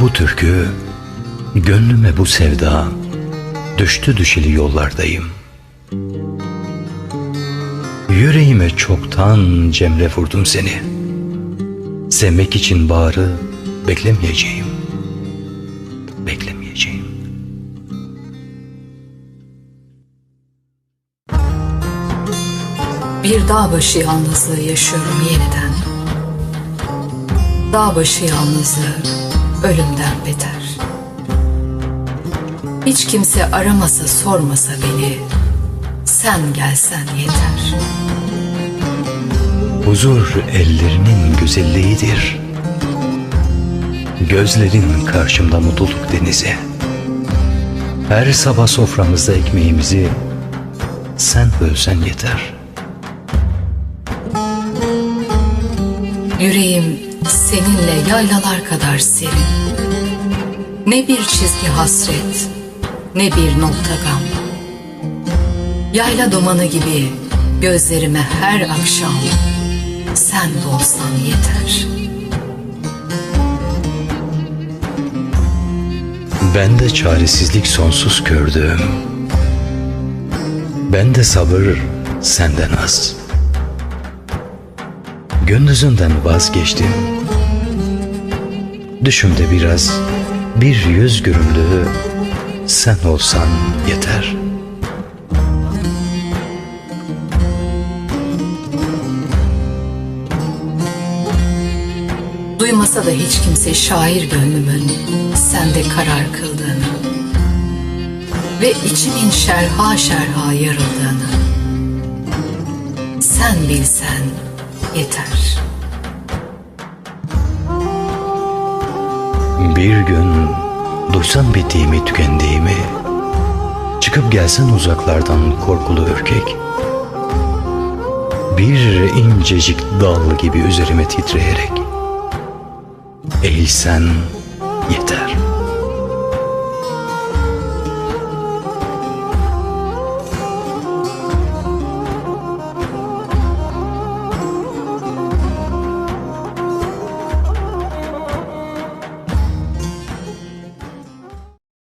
bu türkü, gönlüme bu sevda, düştü düşeli yollardayım. Yüreğime çoktan cemre vurdum seni. Sevmek için bağrı beklemeyeceğim. Beklemeyeceğim. Bir dağ başı yalnızlığı yaşıyorum yeniden. Dağ başı yalnızlığı ölümden beter. Hiç kimse aramasa sormasa beni, sen gelsen yeter. Huzur ellerinin güzelliğidir. Gözlerin karşımda mutluluk denizi. Her sabah soframızda ekmeğimizi sen bölsen yeter. Yüreğim seninle yaylalar kadar serin. Ne bir çizgi hasret, ne bir nokta gam. Yayla dumanı gibi gözlerime her akşam sen dolsan yeter. Ben de çaresizlik sonsuz gördüm. Ben de sabır senden az. Gündüzünden vazgeçtim. Düşümde biraz bir yüz görümlüğü sen olsan yeter. Duymasa da hiç kimse şair gönlümün sende karar kıldığını ve içimin şerha şerha yarıldığını sen bilsen yeter. Bir gün duysan bittiğimi tükendiğimi Çıkıp gelsen uzaklardan korkulu ürkek Bir incecik dal gibi üzerime titreyerek Eğilsen yeter